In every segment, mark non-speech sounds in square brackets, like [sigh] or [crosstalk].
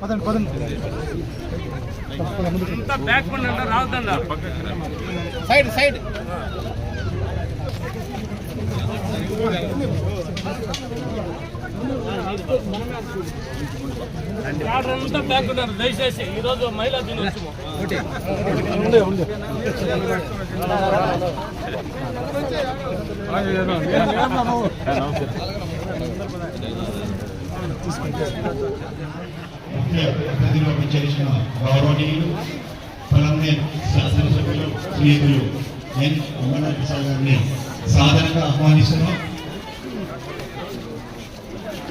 పదండి పదండి. బ్యాక్ పండి రావద్దండ సైడ్ సైడ్ అంతా బ్యాక్ ఉన్నారు దయచేసి. ఈ రోజు మహిళా దినోత్సవం. ఉండే ఉండే గౌరవనీయులు పలంనేరు శాసనసభ్యులు శ్రీయులు ఎన్ ఉమ్మడి ప్రసాద్ గారిని సాధారణంగా ఆహ్వానిస్తున్నాం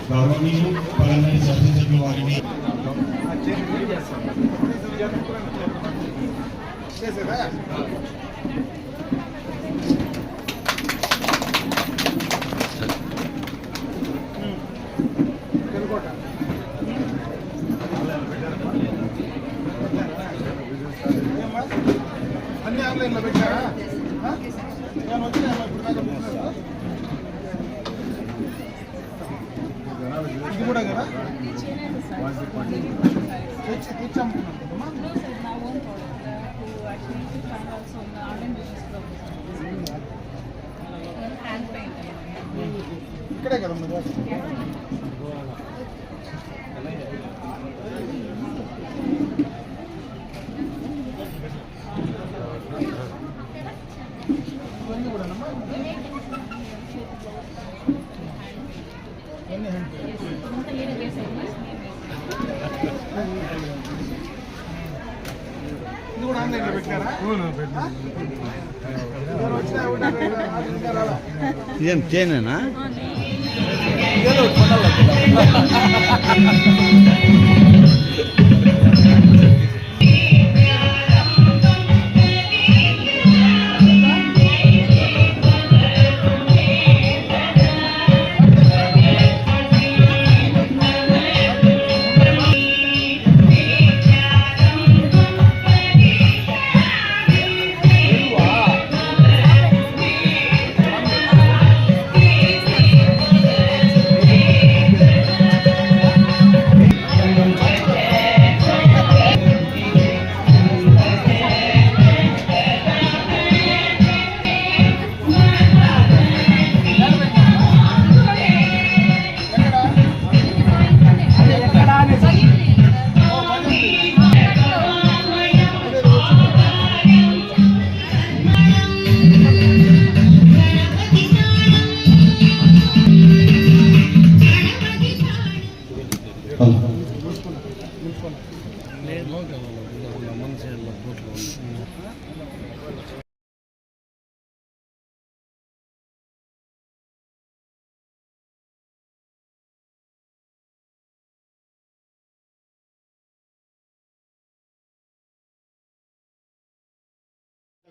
గౌరవనీయులు పలంనేరు శాసనసభ్యులు వారిని అన్ని ఇదేం తేనేనా? [laughs]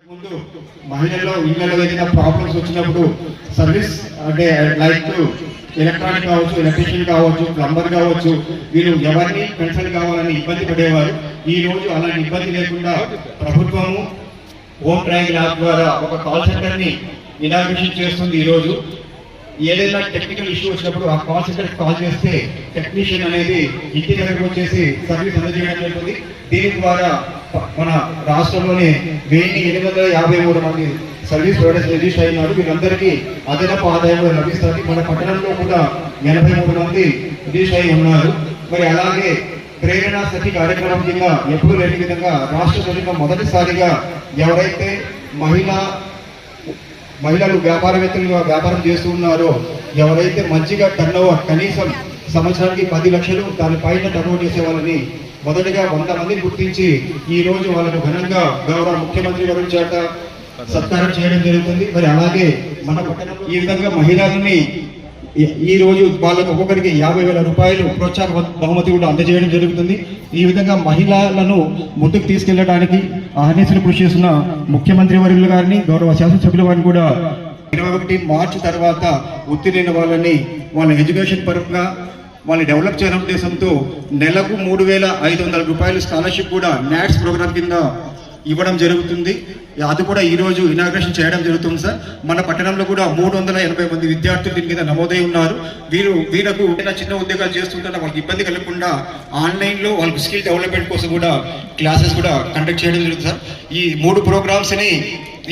ముందు మహిళల్లో ఇళ్ళలో ఏదైనా ప్రాబ్లమ్స్ వచ్చినప్పుడు సర్వీస్ అంటే లైక్ ఎలక్ట్రానిక్ కావచ్చు ఎలక్ట్రీషియన్ కావచ్చు ప్లంబర్ కావచ్చు వీరు ఎవరిని కన్సల్ట్ కావాలని ఇబ్బంది పడేవారు. ఈ రోజు అలాంటి ఇబ్బంది లేకుండా ప్రభుత్వము హోమ్ ట్రాక్ యాప్ ద్వారా ఒక కాల్ సెంటర్ని ఇనాగ్రేషన్ చేస్తుంది ఈ రోజు. ఏదైనా టెక్నికల్ ఇష్యూ వచ్చినప్పుడు ఆ కాల్ సెంటర్ కాల్ చేస్తే టెక్నీషియన్ అనేది ఇంటి దగ్గరకు వచ్చేసి సర్వీస్ అందజేయడం జరుగుతుంది. దీని ద్వారా మన రాష్ట్రంలోనే వెయ్యి ఎనిమిది వందల యాభై మూడు మంది సర్వీస్ ప్రొవైడర్స్ రిజిస్టర్ అయినారు. వీళ్ళందరికీ అదనపు ఆదాయం లభిస్తుంది. మన పట్టణంలో కూడా ఎనభై మూడు మంది రిజిస్టర్ అయి ఉన్నారు. మరి అలాగే ప్రేరణ సఖి కార్యక్రమం కింద ఎప్పుడు లేని విధంగా రాష్ట్ర ప్రభుత్వం మొదటిసారిగా ఎవరైతే మహిళా మహిళలు వ్యాపారవేత్తలుగా వ్యాపారం చేస్తూ ఉన్నారో ఎవరైతే మంచిగా టర్న్ కనీసం సంవత్సరానికి పది లక్షలు దానిపైన టర్న్ చేసే వాళ్ళని మొదటగా వంద మందిని గుర్తించి ఈ రోజు వాళ్ళను ఘనంగా గౌరవ ముఖ్యమంత్రి గారి చేత సత్కారం చేయడం జరుగుతుంది. మరి అలాగే మన ఈ విధంగా మహిళలని ఈ- ఈ రోజు వాళ్ళకు ఒక్కొక్కరికి యాభై వేల రూపాయలు ప్రోత్సాహ బహుమతి కూడా అందజేయడం జరుగుతుంది. ఈ విధంగా మహిళలను ముందుకు తీసుకెళ్ళడానికి అహర్నిశలు కృషి చేస్తున్న ముఖ్యమంత్రి వర్యులు గారిని గౌరవ శాసనసభ్యుల వారిని కూడా ఇరవై ఒకటి మార్చి తర్వాత ఉత్తీర్ణ వాళ్ళని వాళ్ళ ఎడ్యుకేషన్ పరంగా వాళ్ళని డెవలప్ చేయడం ఉద్దేశంతో నెలకు మూడు వేల ఐదు వందల రూపాయల స్కాలర్షిప్ కూడా నాట్స్ ప్రోగ్రామ్ కింద ఇవ్వడం జరుగుతుంది. అది కూడా ఈరోజు ఇనాగ్రేషన్ చేయడం జరుగుతుంది సార్. మన పట్టణంలో కూడా మూడు వందల ఎనభై మంది విద్యార్థులు దీని మీద నమోదై ఉన్నారు. వీరు వీళ్ళకు చిన్న ఉద్యోగాలు చేస్తుంటే వాళ్ళకి ఇబ్బంది కలగకుండా ఆన్లైన్లో వాళ్ళకి స్కిల్ డెవలప్మెంట్ కోసం కూడా క్లాసెస్ కూడా కండక్ట్ చేయడం జరుగుతుంది సార్. ఈ మూడు ప్రోగ్రామ్స్ని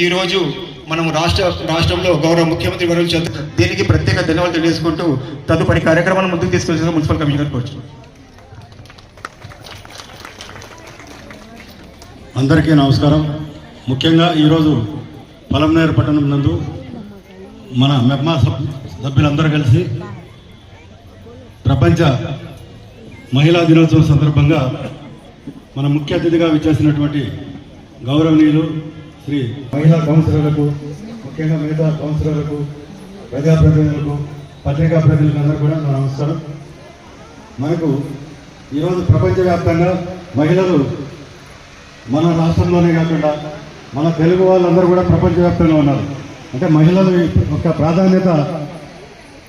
ఈరోజు మనం రాష్ట్ర రాష్ట్రంలో గౌరవ ముఖ్యమంత్రి వర్యులు చేత దీనికి ప్రత్యేక ధన్యవాదాలు తెలియజేసుకుంటూ తదుపరి కార్యక్రమాలను ముందుకు తీసుకొచ్చిన మున్సిపల్ కమిషనర్ కోరుచు. అందరికీ నమస్కారం. ముఖ్యంగా ఈరోజు పలంనేరు పట్టణం నందు మన మెప్మా సభ్ సభ్యులందరూ కలిసి ప్రపంచ మహిళా దినోత్సవం సందర్భంగా మన ముఖ్య అతిథిగా విచ్చేసినటువంటి గౌరవనీయులు శ్రీ మహిళా కౌన్సిలర్లకు ముఖ్యంగా మిగతా కౌన్సిలర్లకు ప్రజాప్రతినిధులకు పత్రికా ప్రతినిధులందరూ కూడా నా నమస్కారం. మనకు ఈరోజు ప్రపంచవ్యాప్తంగా మహిళలు మన రాష్ట్రంలోనే కాకుండా మన తెలుగు వాళ్ళందరూ కూడా ప్రపంచవ్యాప్తంగా ఉన్నారు. అంటే మహిళల యొక్క ప్రాధాన్యత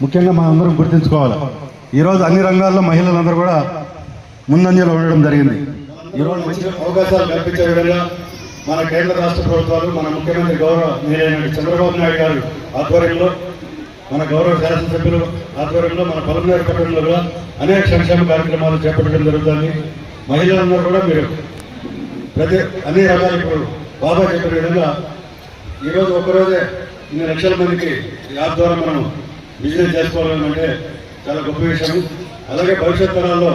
ముఖ్యంగా మనం అందరం గుర్తుంచుకోవాలి. ఈరోజు అన్ని రంగాల్లో మహిళలందరూ కూడా ముందంజలో ఉండడం జరిగింది. ఈరోజు మంచి అవకాశాలు కల్పించే విధంగా మన కేంద్ర రాష్ట్ర ప్రభుత్వాలు మన ముఖ్యమంత్రి గౌరవ మీరైన చంద్రబాబు నాయుడు గారు ఆధ్వర్యంలో మన గౌరవ శాసనసభ్యులు ఆధ్వర్యంలో మన పలమనేరు పట్టణంలో కూడా అనేక సంక్షేమ కార్యక్రమాలు చేపట్టడం జరుగుతుంది. మహిళలందరూ కూడా మీరు ప్రతి అన్ని రకాల ఇప్పుడు బాబా చెప్పిన విధంగా ఈరోజు ఒక్కరోజే ఇన్ని లక్షల మందికి యాప్ ద్వారా మనం బిజినెస్ చేసుకోవాలంటే చాలా గొప్ప విషయం. అలాగే భవిష్యత్ తరాల్లో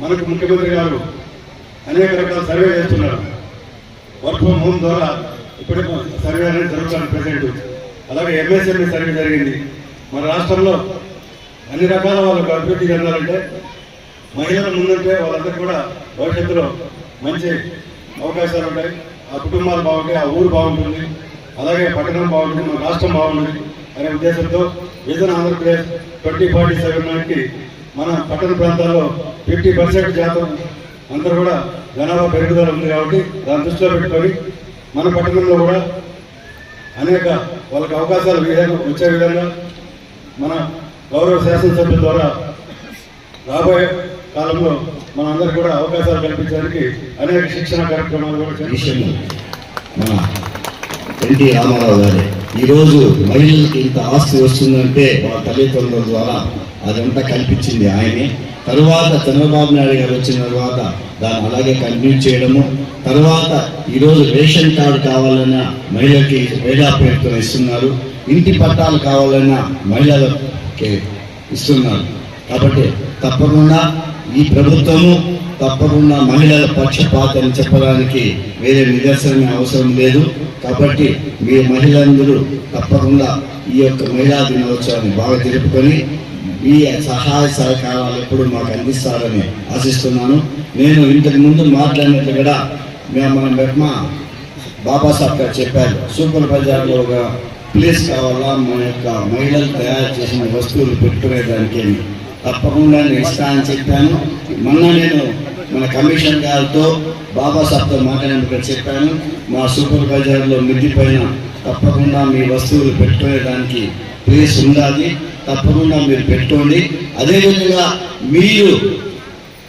మనకు ముఖ్యమంత్రి గారు అనేక రకాల సర్వే చేస్తున్నారు. వర్క్ ఫ్రమ్ హోమ్ ద్వారా ఇప్పుడే సర్వే అనేది జరుగుతుంది ప్రజెంట్ అలాగే ఎంఎస్ఎంఈ సర్వే జరిగింది. మన రాష్ట్రంలో అన్ని రకాల వాళ్ళకు అభివృద్ధి చెందాలంటే మహిళలు ముందుంటే వాళ్ళందరూ కూడా భవిష్యత్తులో మంచి అవకాశాలు ఉంటాయి. ఆ కుటుంబాలు బాగుంటాయి ఆ ఊరు బాగుంటుంది. అలాగే పట్టణం బాగుంటుంది మన రాష్ట్రం బాగుంటుంది అనే ఉద్దేశంతో vision Andhra Pradesh twenty forty seven నాటికి మన పట్టణ ప్రాంతాల్లో ఫిఫ్టీ పర్సెంట్ శాతం అందరూ కూడా జనాభా పెరుగుదల ఉంది కాబట్టి దాన్ని దృష్టిలో పెట్టుకొని మన పట్టణంలో కూడా అనేక వాళ్ళకి అవకాశాలు విధంగా వచ్చే విధంగా మన గౌరవ శాసనసభ్యుల ద్వారా రాబోయే కాలంలో మనందరికీ కూడా అవకాశాలు కల్పించడానికి అనేక శిక్షణ కార్యక్రమాలు కూడా మన ఎన్టీ రామారావు గారు ఈరోజు మహిళలకి ఇంత ఆస్తి వస్తుందంటే వాళ్ళ తల్లిదండ్రుల ద్వారా అదంతా కల్పించింది ఆయనే. తరువాత చంద్రబాబు నాయుడు గారు వచ్చిన తర్వాత దాన్ని అలాగే కంటిన్యూ చేయడము. తర్వాత ఈరోజు రేషన్ కార్డు కావాలన్నా మహిళలకి మహిళా పేరుతో ఇస్తున్నారు. ఇంటి పట్టాలు కావాలన్నా మహిళలకి ఇస్తున్నారు. కాబట్టి తప్పకుండా ఈ ప్రభుత్వము తప్పకుండా మహిళల పక్షపాతం చెప్పడానికి వేరే నిదర్శనమే అవసరం లేదు. కాబట్టి మీ మహిళలందరూ తప్పకుండా ఈ యొక్క మహిళా దినోత్సవాన్ని బాగా జరుపుకొని ఈ సహాయ సహకారాలు ఎప్పుడు మాకు అందిస్తారని ఆశిస్తున్నాను. నేను ఇంతకు ముందు మాట్లాడినట్లు కూడా మేము మన మెట్మ బాబాసాహెబ్ గారు చెప్పారు సూపర్ బజార్లో ఒక ప్లేస్ కావాలా? మన యొక్క మహిళలు తయారు చేసిన వస్తువులు పెట్టుకునేదానికి తప్పకుండా నేను ఇస్తా అని చెప్పాను. మొన్న నేను మన కమిషన్ గారితో బాబాసాహెబ్తో మాట్లాడినప్పుడు చెప్పాను. మా సూపర్ బజార్లో మిద్ది పైన తప్పకుండా మీ వస్తువులు పెట్టుకునేదానికి ప్లేస్ ఉండాలి. తప్పకుండా మీరు పెట్టుకోండి. అదేవిధంగా మీరు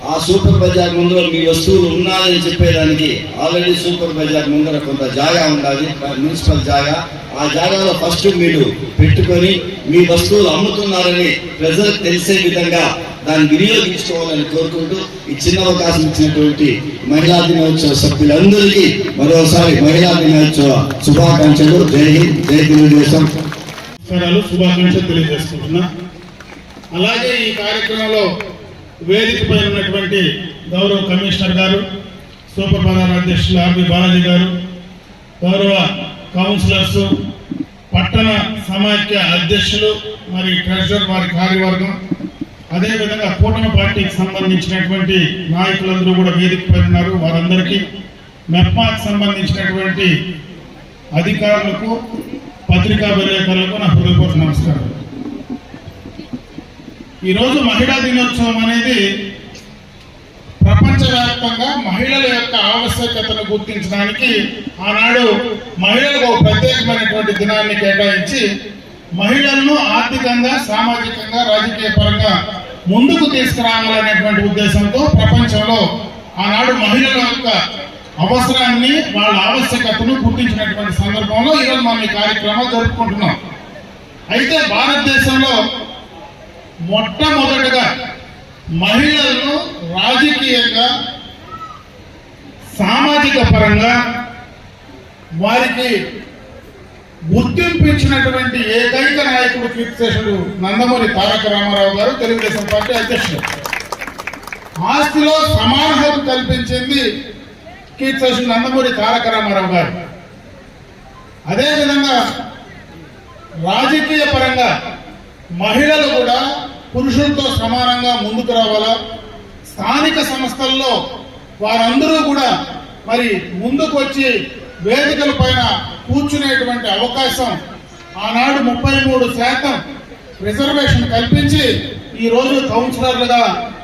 ఆ సూపర్ బజార్ ముందర మీ వస్తువులు ఉన్నాయని చెప్పేదానికి ఆల్రెడీ సూపర్ బజార్ ముందర కొంత జాగా ఉండాలి. మున్సిపల్ జాగా. ఆ జాగాలో ఫస్ట్ మీరు పెట్టుకొని మీ వస్తువులు అమ్ముతున్నారని ప్రజలకు తెలిసే విధంగా దాన్ని వినియోగించుకోవాలని కోరుకుంటూ ఈ చిన్న అవకాశం ఇచ్చినటువంటి మహిళా దినోత్సవ సభ్యులందరికీ మరోసారి మహిళా దినోత్సవ శుభాకాంక్షలు. జై హింద్ జై తెలుగుదేశం. శుభాకాంక్షలు తెలియజేసుకుంటున్నా. అలాగే ఈ కార్యక్రమంలో వేదిక ఉన్నటువంటి గౌరవ కమిషనర్ గారు సూపర్ ప్రధాన అధ్యక్షులు ఆర్బి బాలాజీ గారు గౌరవ కౌన్సిలర్స్ పట్టణ సమాఖ్య అధ్యక్షులు మరి ట్రెజరర్ వారి కార్యవర్గం అదేవిధంగా కూటమి పార్టీకి సంబంధించినటువంటి నాయకులందరూ కూడా వేదికపై ఉన్నారు. వారందరికీ మెప్మాకు సంబంధించినటువంటి అధికారులకు పత్రికా విలేకరులకు నా హృదయపూర్వక నమస్కారం. ఈరోజు మహిళా దినోత్సవం అనేది ప్రపంచవ్యాప్తంగా మహిళల యొక్క ఆవశ్యకతను గుర్తించడానికి ఆనాడు మహిళలకు ఒక ప్రత్యేకమైనటువంటి దినాన్ని కేటాయించి మహిళలను ఆర్థికంగా సామాజికంగా రాజకీయ పరంగా ముందుకు తీసుకురావాలనేటువంటి ఉద్దేశంతో ప్రపంచంలో ఆనాడు మహిళల యొక్క అవసరాన్ని వాళ్ళ ఆవశ్యకతను గుర్తించినటువంటి సందర్భంలో ఈరోజు మనం ఈ కార్యక్రమం జరుపుకుంటున్నాం. అయితే భారతదేశంలో మొట్టమొదటిగా మహిళలను రాజకీయంగా సామాజిక పరంగా వారికి గుర్తింపు ఇచ్చినటువంటి ఏకైక నాయకుడు కీర్తిశేషుడు నందమూరి తారక రామారావు గారు తెలుగుదేశం పార్టీ అధ్యక్షుడు ఆస్తిలో సమాన హక్కు కల్పించింది కీర్తిశేషుడు నందమూరి తారక రామారావు గారు. అదేవిధంగా రాజకీయ పరంగా మహిళలు కూడా పురుషులతో సమానంగా ముందుకు రావాలా? స్థానిక సంస్థల్లో వారందరూ కూడా మరి ముందుకు వచ్చి వేదికల పైన కూర్చునేటువంటి అవకాశం ఆనాడు ముప్పై మూడు శాతం రిజర్వేషన్ కల్పించి ఈ రోజు కౌన్సిలర్లుగా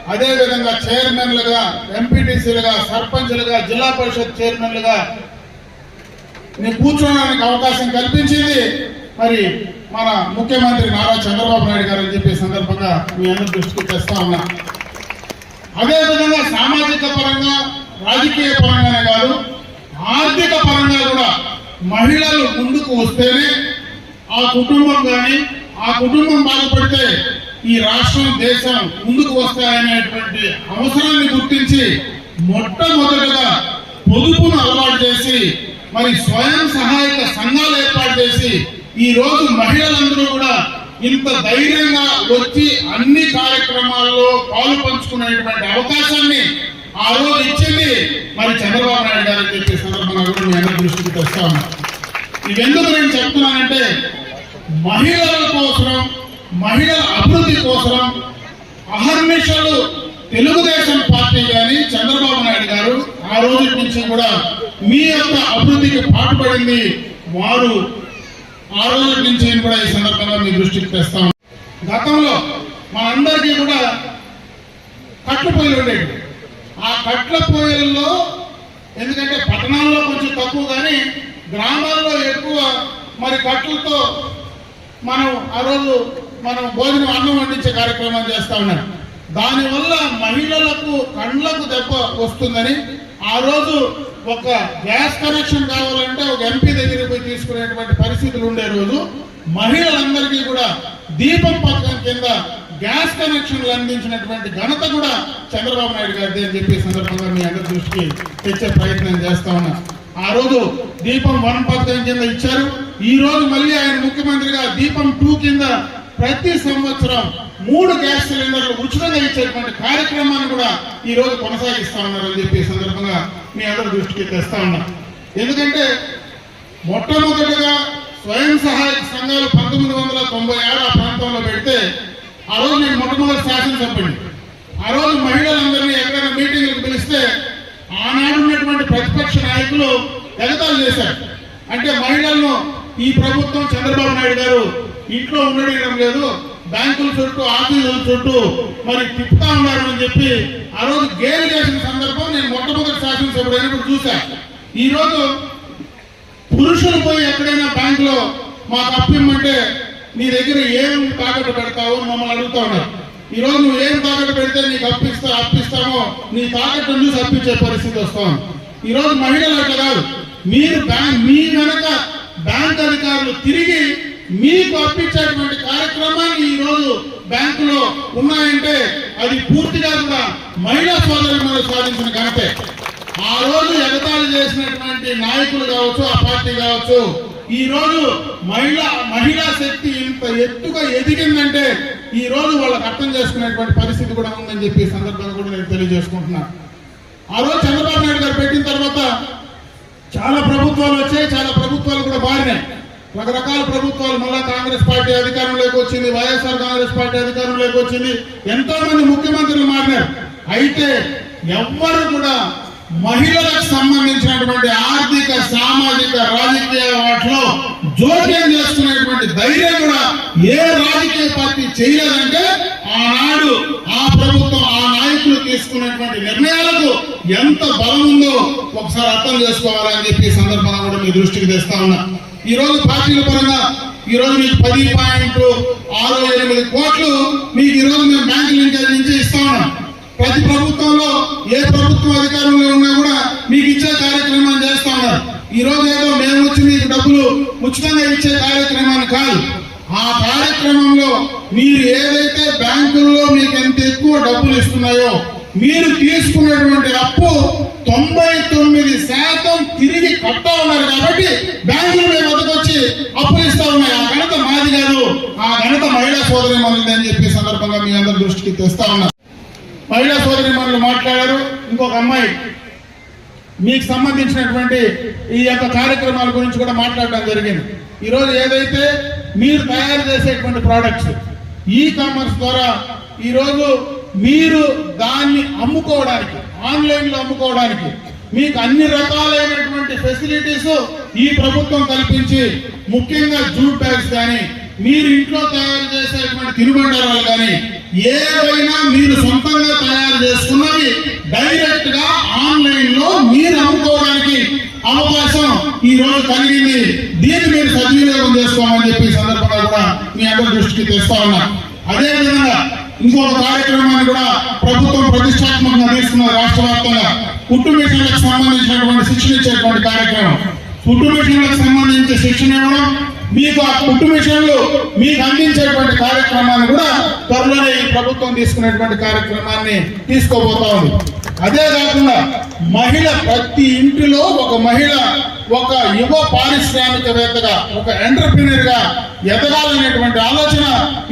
అదేవిధంగా చైర్మన్లుగా ఎంపీటీసీలుగా సర్పంచ్లుగా జిల్లా పరిషత్ చైర్మన్లుగా నేను కూర్చోడానికి అవకాశం కల్పించింది. మరి మన ముఖ్యమంత్రి నారా చంద్రబాబు నాయుడు గారు అని చెప్పే సందర్భంగా మీ అందరి దృష్టికి తెస్తా ఉన్నా. అదేవిధంగా సామాజిక పరంగా రాజకీయ పరంగానే కాదు ఆర్థిక పరంగా కూడా మహిళలు ముందుకు వస్తేనే ఆ కుటుంబం కానీ ఆ కుటుంబం బాధపడితే ఈ రాష్ట్రం దేశం ముందుకు వస్తాయనేటువంటి అవసరాన్ని గుర్తించి మొట్టమొదటిగా పొదుపును అలవాటు చేసి మరి స్వయం సహాయక సంఘాలు ఏర్పాటు చేసి ఈ రోజు మహిళలందరూ కూడా ఇంత ధైర్యంగా వచ్చి అన్ని కార్యక్రమాల్లో పాలు పంచుకునేటువంటి అవకాశాన్ని ఆ రోజు ఇచ్చింది మరి చంద్రబాబు నాయుడు గారు అని చెప్పే సందర్భంగా కూడా మీ అందరి దృష్టికి తెస్తాను ఇవెందుకు నేను చెప్తున్నానంటే మహిళల కోసం మహిళల అభివృద్ధి కోసం అహర్నిశలు తెలుగుదేశం పార్టీ కానీ చంద్రబాబు నాయుడు గారు ఆ రోజు నుంచి కూడా మీ యొక్క అభివృద్ధికి పాటుపడింది వారు. ఆ రోజు నుంచి కూడా ఈ సందర్భంగా మీ దృష్టికి తెస్తాం గతంలో మనందరికీ కూడా కట్టుపోయి ఉండేవి ఆ కట్ల పొయ్యిల్లో ఎందుకంటే పట్టణాల్లో కొంచెం తక్కువ కానీ గ్రామాల్లో ఎక్కువ మరి కట్లతో మనం ఆ రోజు మనం భోజనం అన్నం వండించే కార్యక్రమం చేస్తా ఉన్నాం. దానివల్ల మహిళలకు కండ్లకు దెబ్బ వస్తుందని ఆ రోజు ఒక గ్యాస్ కనెక్షన్ కావాలంటే ఒక ఎంపీ దగ్గరికి పోయి తీసుకునేటువంటి పరిస్థితులు ఉండే రోజు మహిళలందరికీ కూడా దీపం పథకం కింద గ్యాస్ కనెక్షన్లు అందించినటువంటి ఘనత కూడా చంద్రబాబు నాయుడు గారిది అని చెప్పి సందర్భంగా మీ అందరి దృష్టికి తెచ్చే ప్రయత్నం చేస్తా ఉన్నా. ఆ రోజు దీపం వన్ పథకం కింద ఇచ్చారు. ఈ రోజు మళ్ళీ ఆయన ముఖ్యమంత్రిగా దీపం టూ కింద ప్రతి సంవత్సరం మూడు గ్యాస్ సిలిండర్లు ఉచితంగా ఇచ్చేటువంటి కార్యక్రమాన్ని కూడా ఈ రోజు కొనసాగిస్తా ఉన్నారని చెప్పి సందర్భంగా మీ అందరి దృష్టికి తెస్తా ఉన్నా. ఎందుకంటే మొట్టమొదటిగా స్వయం సహాయక సంఘాలు పంతొమ్మిది వందల తొంభై ఆరు ఆ ప్రాంతంలో పెడితే ఆ రోజు నేను మొట్టమొదటి శాసనసభ్యుని ఆ రోజు మహిళలందరినీ ఎక్కడైనా మీటింగ్లకు పిలిస్తే ఆనాడు ఉన్నటువంటి ప్రతిపక్ష నాయకులు ఎగతాలు చేశారు. అంటే మహిళలను ఈ ప్రభుత్వం చంద్రబాబు నాయుడు గారు ఇంట్లో ఉండడం లేదు బ్యాంకుల చుట్టూ ఆఫీసుల చుట్టూ మరి తిప్పుతా ఉన్నారు అని చెప్పి ఆ రోజు గేలు చేసిన సందర్భం నేను మొట్టమొదటి శాసనసభ్యుడు అయినప్పుడు చూశా ఈరోజు పురుషులు పోయి ఎక్కడైనా బ్యాంకులో మాకు అప్పిమ్మంటే నీ దగ్గర ఏం తాకట్టు పెడతావు మమ్మల్ని అడుగుతా ఉన్నారు. ఈ రోజు నువ్వు ఏం తాకట్టు పెడితే నీకు అప్పిస్తా అప్పిస్తామో నీ తాకట్టు నుంచి అప్పించే పరిస్థితి వస్తాం ఈ రోజు మహిళలు అట్లా కాదు. మీరు బ్యాంక్ మీ వెనక బ్యాంక్ అధికారులు తిరిగి మీకు అప్పించేటువంటి కార్యక్రమాన్ని ఈ రోజు బ్యాంకులో ఉన్నాయంటే అది పూర్తిగా కూడా మహిళా సోదరులు సాధించిన ఘనతే. ఆ రోజు ఎగతాళి చేసినటువంటి నాయకులు కావచ్చు ఆ పార్టీ కావచ్చు ఈ రోజు మహిళా మహిళా శక్తి ఇంత ఎత్తుగా ఎదిగిందంటే ఈ రోజు వాళ్ళకి అర్థం చేసుకునేటువంటి పరిస్థితి కూడా ఉందని చెప్పి ఈ సందర్భంగా కూడా నేను తెలియజేసుకుంటున్నాను ఆ రోజు చంద్రబాబు నాయుడు గారు పెట్టిన తర్వాత చాలా ప్రభుత్వాలు వచ్చాయి చాలా ప్రభుత్వాలు కూడా మారినాయి. రకరకాల ప్రభుత్వాలు మళ్ళా కాంగ్రెస్ పార్టీ అధికారంలోకి వచ్చింది వైఎస్ఆర్ కాంగ్రెస్ పార్టీ అధికారంలోకి వచ్చింది. ఎంతో మంది ముఖ్యమంత్రులు మారినారు. అయితే ఎవ్వరు కూడా మహిళలకు సంబంధించినటువంటి ఆర్థిక సామాజిక రాజకీయ వాటిలో జోక్యం చేసుకునేటువంటి ధైర్యం కూడా ఏ రాజకీయ పార్టీ చేయలేదంటే ఆనాడు ఆ ప్రభుత్వం ఆ నాయకులు తీసుకున్నటువంటి నిర్ణయాలకు ఎంత బలం ఉందో ఒకసారి అర్థం చేసుకోవాలని చెప్పి ఈ సందర్భంగా కూడా మీ దృష్టికి తెస్తా ఉన్నా. ఈ రోజు పార్టీల పరంగా ఈ రోజు మీకు పది పాయింట్ ఆరు ఎనిమిది కోట్లు మీకు ఈ రోజు మేము బ్యాంక్ లింకేజ్ నుంచి ఇస్తా ఉన్నాం. ప్రతి ప్రభుత్వంలో ఏ ప్రభుత్వం అధికారంలో ఉన్నా కూడా మీకు ఇచ్చే కార్యక్రమం ఈ రోజు ఏదో మేము వచ్చి మీకు డబ్బులు ఉచితంగా ఇచ్చే కార్యక్రమాన్ని కాదు. ఆ కార్యక్రమంలో మీరు ఏదైతే బ్యాంకుల్లో మీకు ఎంత ఎక్కువ డబ్బులు ఇస్తున్నాయో మీరు తీసుకున్నటువంటి అప్పు తొంభై తొమ్మిది శాతం తిరిగి కట్టా ఉన్నారు కాబట్టి బ్యాంకులు మీ వద్దకు వచ్చి అప్పులు ఇస్తా ఉన్నాయి. ఆ ఘనత మాది కాదు ఆ ఘనత మహిళా సోదరి మనది అని చెప్పి సందర్భంగా మీ అందరి దృష్టికి తెస్తా ఉన్నారు మహిళా సోదరి మనలు మాట్లాడారు. ఇంకొక అమ్మాయి మీకు సంబంధించినటువంటి ఈ యొక్క కార్యక్రమాల గురించి కూడా మాట్లాడడం జరిగింది. ఈరోజు ఏదైతే మీరు తయారు చేసేటువంటి ప్రోడక్ట్స్ ఈ కామర్స్ ద్వారా ఈరోజు మీరు దాన్ని అమ్ముకోవడానికి ఆన్లైన్లో అమ్ముకోవడానికి మీకు అన్ని రకాలైనటువంటి ఫెసిలిటీస్ ఈ ప్రభుత్వం కల్పించి ముఖ్యంగా జూట్ బ్యాగ్స్ కానీ మీరు ఇంట్లో తయారు చేసేటువంటి తినుబండారాలు కానీ ఏవైనా మీరు సొంతంగా తయారు చేసుకున్నవి డైరెక్ట్గా ఆన్లైన్లో మీరు అమ్ముకోవడానికి అవకాశం ఈ రోజు కలిగింది. దీన్ని మీరు సద్వినియోగం చేసుకోమని చెప్పి సందర్భంగా కూడా మీ అందరి దృష్టికి తెస్తా ఉన్నా. అదే విధంగా ఇంకొక కార్యక్రమాన్ని కూడా ప్రభుత్వం ప్రతిష్టాత్మకంగా తీసుకున్న రాష్ట్ర వ్యాప్తంగా. కుట్టు మిషన్లకు సంబంధించినటువంటి శిక్షణ ఇచ్చేటువంటి కార్యక్రమం. కుట్టు మిషన్లకు సంబంధించి శిక్షణ ఇవ్వడం మీకు ఆ కుట్టు మిషన్లు మీకు అందించేటువంటి కార్యక్రమాన్ని కూడా త్వరలోనే ఈ ప్రభుత్వం తీసుకునేటువంటి కార్యక్రమాన్ని తీసుకోబోతా ఉంది. అదే కాకుండా మహిళ ప్రతి ఇంటిలో ఒక మహిళ ఒక యువ పారిశ్రామికవేత్తగా ఒక ఎంటర్ప్రినర్గా ఎదగాలనేటువంటి ఆలోచన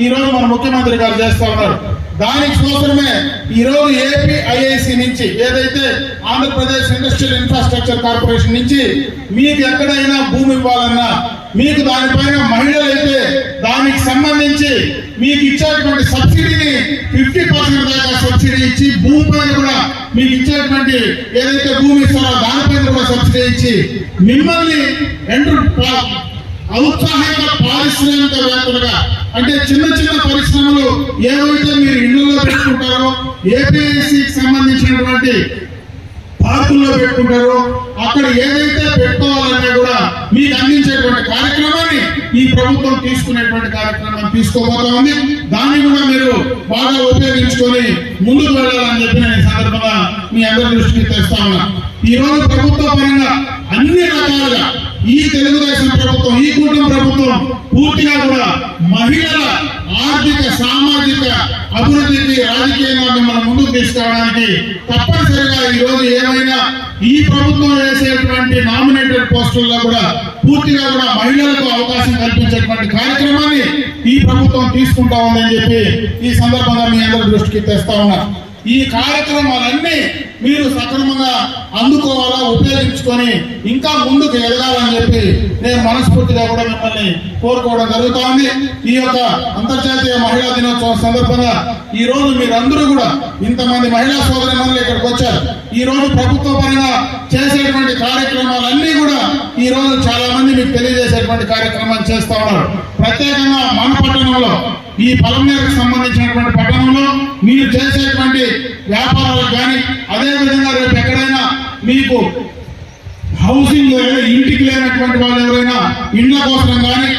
ఈ రోజు మన ముఖ్యమంత్రి గారు చేస్తా ఉన్నారు. దానికి కోసమే ఈరోజు ఏపీ ఐఐసి నుంచి ఏదైతే ఆంధ్రప్రదేశ్ ఇండస్ట్రియల్ ఇన్ఫ్రాస్ట్రక్చర్ కార్పొరేషన్ నుంచి మీకు ఎక్కడైనా భూమి ఇవ్వాలన్నా మీకు దానిపైన మహిళలైతే దానికి సంబంధించి మీకు ఇచ్చేటువంటి సబ్సిడీని ఫిఫ్టీ పర్సెంట్ దాకా సబ్సిడీ ఇచ్చి భూమి పైన కూడా మీకు ఇచ్చేటువంటి ఏదైతే భూమి ఇస్తారో దానిపైన కూడా సబ్సిడీ ఇచ్చి మిమ్మల్ని ఎంటర్ ఔత్సాహిక పారిశ్రామికవేత్తలుగా అంటే చిన్న చిన్న పరిశ్రమలు ఏవైతే మీరు ఇళ్ళలో పెట్టుకుంటారో ఏపీఎస్సికి సంబంధించినటువంటి పార్కుల్లో పెట్టుకుంటారో అక్కడ ఏదైతే పెట్టుకోవాలన్నా కూడా మీకు అందించేటువంటి కార్యక్రమాన్ని ఈ ప్రభుత్వం తీసుకునేటువంటి కార్యక్రమం తీసుకోబోతా ఉంది. దాన్ని కూడా మీరు బాగా ఉపయోగించుకొని ముందుకు వెళ్ళాలని చెప్పి నేను సందర్భంగా మీ అందరి దృష్టికి తెస్తా ఉన్నా. ఈ రోజు ప్రభుత్వ పరంగా అన్ని రకాలుగా ఈ తెలుగుదేశం ప్రభుత్వం ఈ కూటమి ప్రభుత్వం పూర్తిగా కూడా మహిళల ఆర్థిక సామాజిక అభివృద్ధికి రాజకీయంగా మిమ్మల్ని ముందుకు తీసుకురావడానికి తప్పనిసరిగా ఈ రోజు ఏమైనా ఈ ప్రభుత్వం వేసేటువంటి నామినేటెడ్ పోస్టుల్లో కూడా పూర్తిగా కూడా మహిళలకు అవకాశం కల్పించేటువంటి కార్యక్రమాన్ని ఈ ప్రభుత్వం తీసుకుంటా ఉందని చెప్పి ఈ సందర్భంగా మీ అందరి దృష్టికి తెస్తా ఉన్నారు ఈ కార్యక్రమాలన్నీ మీరు సక్రమంగా అందుకోవాలా ఉపయోగించుకొని ఇంకా ముందుకు ఎదగాలని చెప్పి నేను మనస్ఫూర్తిగా కూడా మిమ్మల్ని కోరుకోవడం జరుగుతా ఉంది ఈ యొక్క అంతర్జాతీయ మహిళా దినోత్సవం సందర్భంగా ఈ రోజు మీరందరూ కూడా ఇంతమంది మహిళా సోదరి మనులు ఇక్కడికి వచ్చారు. ఈ రోజు ప్రభుత్వ పరంగా చేసేటువంటి కార్యక్రమాలన్నీ కూడా ఈ రోజు చాలా మంది మీకు తెలియజేసేటువంటి కార్యక్రమాలు చేస్తా ఉన్నారు. ప్రత్యేకంగా మన పట్టణంలో ఈ పొలంనేరుకు సంబంధించినటువంటి పట్టణంలో మీరు చేసేటువంటి వ్యాపారాలకు కానీ అదే విధంగా రేపు ఎక్కడైనా మీకు హౌసింగ్ లేదా ఇంటికి లేనటువంటి వాళ్ళు ఎవరైనా ఇండ్ల కోసం కానీ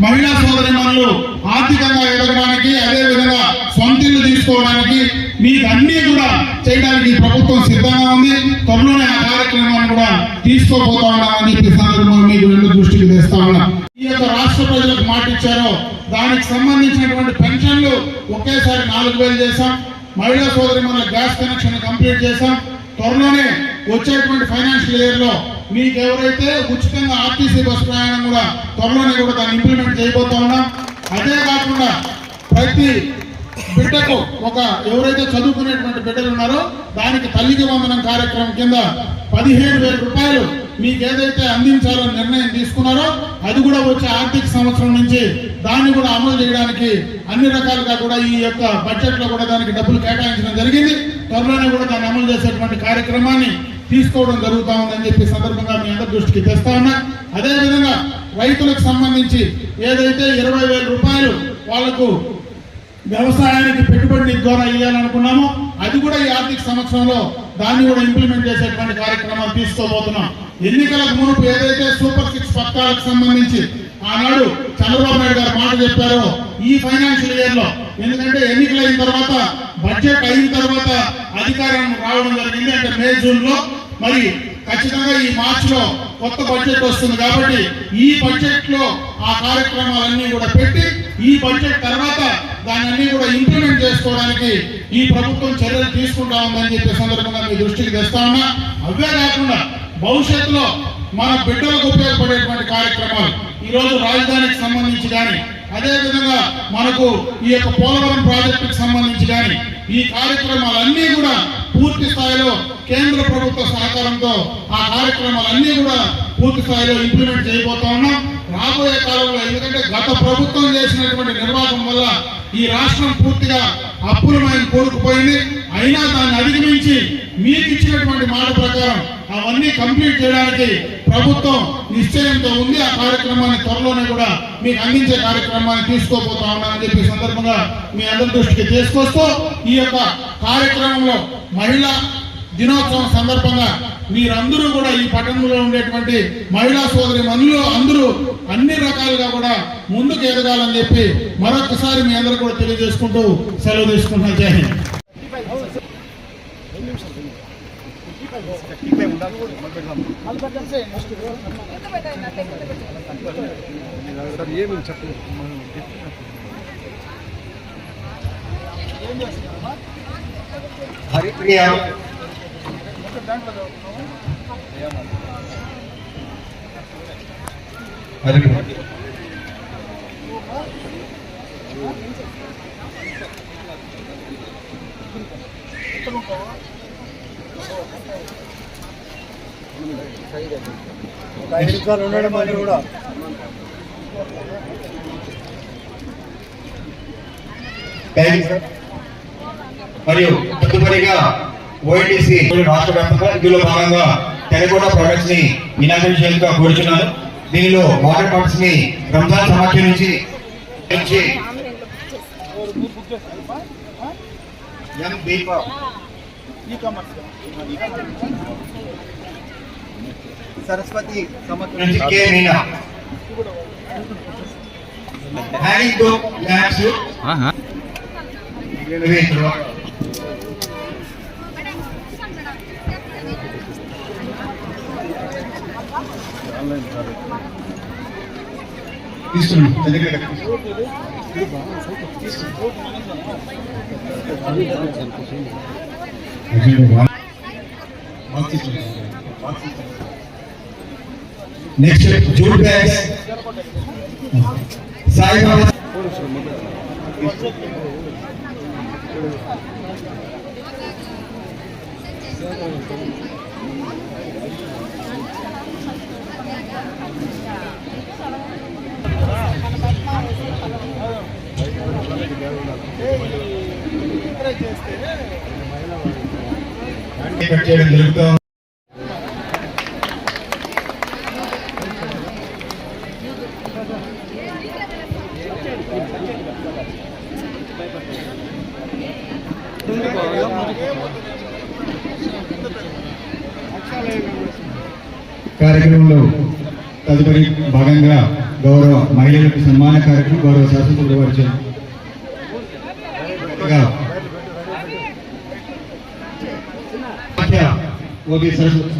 మహిళా సోదరి మనలు ఆర్థికంగా ఎదగడానికి అదే విధంగా సొంత ఇల్లు తీసుకోవడానికి మీకు అన్ని కూడా చేయడానికి ప్రభుత్వం సిద్ధంగా ఉంది. త్వరలోనే ఆ కార్యక్రమాన్ని కూడా తీసుకోబోతా ఉన్నామని చెప్పి సందర్భంగా మీకు రెండు దృష్టికి తెస్తా ఈ యొక్క రాష్ట్ర ప్రజలకు మాట ఇచ్చారో దానికి సంబంధించినటువంటి పెన్షన్లు ఒకేసారి నాలుగు వేలు చేశాం. మహిళా సోదరి మన గ్యాస్ కనెక్షన్ కంప్లీట్ చేశాం. త్వరలోనే వచ్చేటువంటి ఫైనాన్షియల్ ఇయర్లో మీకు ఎవరైతే ఉచితంగా ఆర్టీసీ బస్ ప్రయాణం కూడా త్వరలోనే కూడా దాన్ని ఇంప్లిమెంట్ చేయబోతా ఉన్నాం. అదే కాకుండా ప్రతి బిడ్డకు ఒక ఎవరైతే చదువుకునేటువంటి బిడ్డలు ఉన్నారో దానికి తల్లికి వందనం కార్యక్రమం కింద పదిహేను వేల రూపాయలు మీకు ఏదైతే అందించాలో నిర్ణయం తీసుకున్నారో అది కూడా వచ్చే ఆర్థిక సంవత్సరం నుంచి దాన్ని కూడా అమలు చేయడానికి అన్ని రకాలుగా కూడా ఈ యొక్క బడ్జెట్లో కూడా దానికి డబ్బులు కేటాయించడం జరిగింది. త్వరలోనే కూడా దాన్ని అమలు చేసేటువంటి కార్యక్రమాన్ని తీసుకోవడం జరుగుతూ ఉందని చెప్పి సందర్భంగా మీ అందరి దృష్టికి తెస్తా ఉన్నా. అదేవిధంగా రైతులకు సంబంధించి ఏదైతే ఇరవై వేల రూపాయలు వాళ్ళకు వ్యవసాయానికి పెట్టుబడి ద్వారా ఇవ్వాలనుకున్నామో అది కూడా ఈ ఆర్థిక సంవత్సరంలో దాన్ని కూడా ఇంప్లిమెంట్ చేసేటువంటి కార్యక్రమాలు తీసుకోబోతున్నాం. ఎన్నికలకు మునుపు ఏదైతే సూపర్ సిక్స్ పథకాలకు సంబంధించి ఆనాడు చంద్రబాబు నాయుడు గారు మాట చెప్పారో ఈ ఫైనాన్షియల్ ఇయర్లో ఎందుకంటే ఎన్నికలు అయిన తర్వాత బడ్జెట్ అయిన తర్వాత అధికారం రావడం జరిగింది అంటే మే జూన్లో. మరి ఖచ్చితంగా ఈ మార్చ్లో కొత్త బడ్జెట్ వస్తుంది కాబట్టి ఈ బడ్జెట్లో ఆ కార్యక్రమాలన్నీ కూడా పెట్టి ఈ బడ్జెట్ తర్వాత దాన్ని కూడా ఇంప్లిమెంట్ చేసుకోవడానికి ఈ ప్రభుత్వం చర్యలు తీసుకుంటా ఉందని చెప్పే సందర్భంగా మీ దృష్టికి తెస్తా ఉన్నా. అవే కాకుండా భవిష్యత్తులో మన బిడ్డలకు ఉపయోగపడేటువంటి కార్యక్రమాలు ఈ రోజు రాజధానికి సంబంధించి కానీ అదేవిధంగా మనకు ఈ యొక్క పోలవరం ప్రాజెక్టుకు సంబంధించి కానీ ఈ కార్యక్రమాలన్నీ కూడా పూర్తి స్థాయిలో కేంద్ర ప్రభుత్వ సహకారంతో ఆ కార్యక్రమాలన్నీ కూడా పూర్తి స్థాయిలో ఇంప్లిమెంట్ చేయబోతా ఉన్నాం. రాబోయే కాలంలో ఎందుకంటే గత ప్రభుత్వం చేసినటువంటి నిర్వాహం వల్ల ఈ రాష్ట్రం పూర్తిగా అప్పులమైన కోరుకుపోయింది అయినా దాన్ని అధిగమించి మీకు ఇచ్చినటువంటి మాట ప్రకారం అవన్నీ కంప్లీట్ చేయడానికి ప్రభుత్వం నిశ్చయంతో ఉంది. ఆ కార్యక్రమాన్ని త్వరలోనే కూడా మీకు అందించే కార్యక్రమాన్ని తీసుకోబోతా ఉన్నామని చెప్పి సందర్భంగా మీ అందరి దృష్టికి తీసుకొస్తూ ఈ యొక్క కార్యక్రమంలో మహిళా దినోత్సవం సందర్భంగా మీరందరూ కూడా ఈ పట్టణంలో ఉండేటువంటి మహిళా సోదరి మనులు అందరూ అన్ని రకాలుగా కూడా ముందుకు ఎదగాలని చెప్పి మరొకసారి మీ అందరూ కూడా తెలియజేసుకుంటూ సెలవు తీసుకుంటున్నా. జై Hind. Haripriya Haripriya thank you sir మరియు తదుపరిగా ఓఎన్టీసీ రాష్ట్ర వ్యాప్తంగా ఇందులో భాగంగా తెలంగాణ ప్రాజెక్ట్స్ని ఇనాగ్రేట్ చేయాలని కోరుచున్నాను దీనిలో వాటర్ పంప్స్ని రంజాన్ సమాఖ్య నుంచి సరస్వతి హ్యాండింగ్ టు ల్యాబ్స్ తీసుకున్నాను next jute bags Saibaba cut చేయడం జరుగుతూ కార్యక్రమంలో తదుపరి భాగంగా గౌరవ మహిళలకు సన్మాన కార్యక్రమం గౌరవ శాసనసభ్యులు వారు సరస్వతి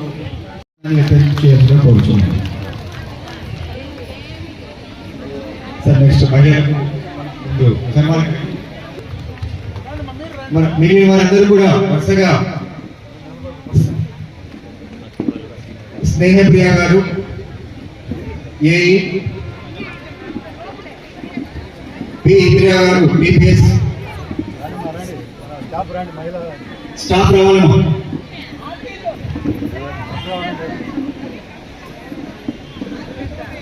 సార్ నెక్స్ట్ మహిళలకు మన మిగిలిన వారందరూ కూడా వరుసగా స్నేహప్రియ గారు AE P Indira garu BPS staff రావాలమ్మా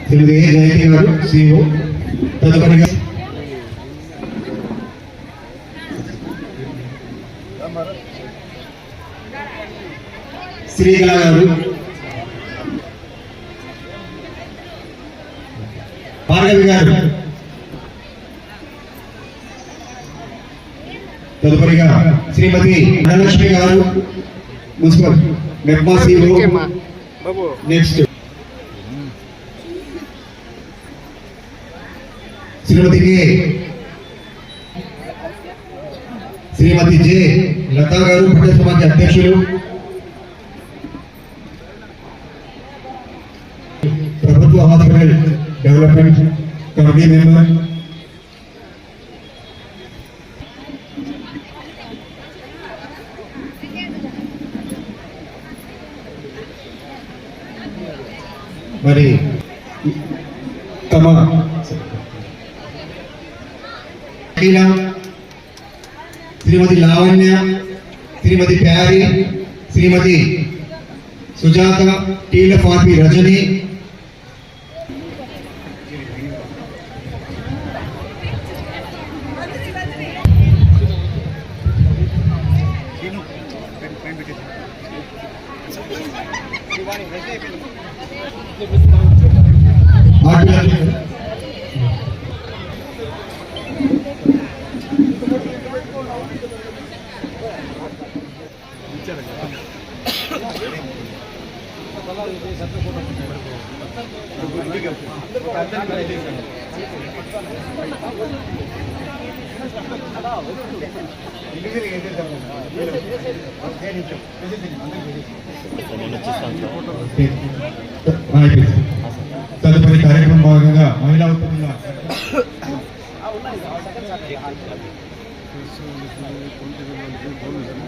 Telugu A Jayanthi గారు సిఓ తదుపరిగా శ్రీకళ గారు. శ్రీమతి ధనలక్ష్మి గారు municipal MEPMA CO next Shrimati K Shrimati J Latha గారు పట్టణ సమాఖ్య అధ్యక్షులు ప్రభుత్వ హాస్పిటల్ డెవలప్మెంట్ కమిటీ మెంబర్ మరి తమ అఖిల, శ్రీమతి లావణ్య శ్రీమతి ప్యారి శ్రీమతి సుజాత టీల ఫార్పి రజనీ vamos